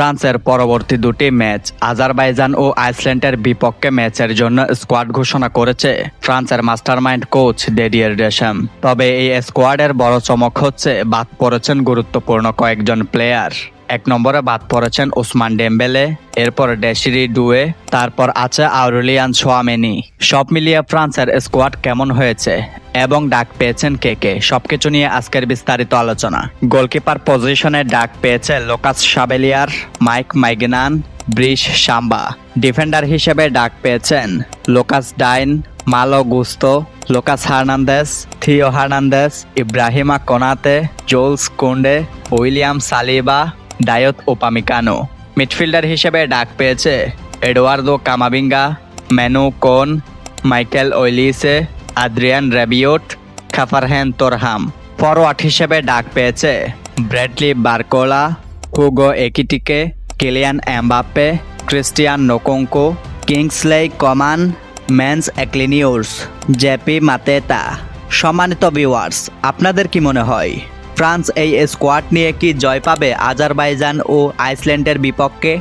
ফ্রান্সের পরবর্তী দুটি ম্যাচ, আজারবাইজান ও আইসল্যান্ডের বিপক্ষে ম্যাচের জন্য স্কোয়াড ঘোষণা করেছে ফ্রান্সের মাস্টারমাইন্ড কোচ ডেডিয়ার ডেশাম। তবে এই স্কোয়াডের বড় চমক হচ্ছে, বাদ পড়েছেন গুরুত্বপূর্ণ কয়েকজন প্লেয়ার। এক নম্বরে বাদ পড়েছেন ওসমান ডেম্বেলে, এরপর ডেসিরি ডুয়ে, তারপর আছে আউরুলিয়ান সোয়ামেনি। সব মিলিয়ে ফ্রান্সের স্কোয়াড কেমন হয়েছে এবং ডাক পেয়েছেন কে কে? সবকিছু নিয়ে আজকের বিস্তারিত আলোচনা। গোলকিপার পজিশনে ডাক পেয়েছে Lucas Chevalier, Mike Maignan Brice Samba. Defender হিসেবে ডাক পেয়েছেন Lucas Digne, Malo Gusto, Lucas Hernandez Theo Hernandez Ibrahima Konate, Jules Kounde, William Saliba Dayot Upamecano midfielder হিসেবে ডাক পেয়েছে Eduardo Camavinga, Manu Kone, Michael Olise Adrien Rabiot, Khephren Thuram. Forward হিসেবে ডাক পেয়েছে Bradley Barcola, Hugo Ekitike, Kylian Mbappe, Christian Nkunku, Kingsley Coman men's অ্যাক্লিনিউর্স, JP মাতেতা। সম্মানিত viewers, আপনাদের কি মনে হয়? ফ্রান্স এই স্কোয়াড নিয়ে কি জয় পাবে আজারবাইজান ও আইসল্যান্ডের বিপক্ষে?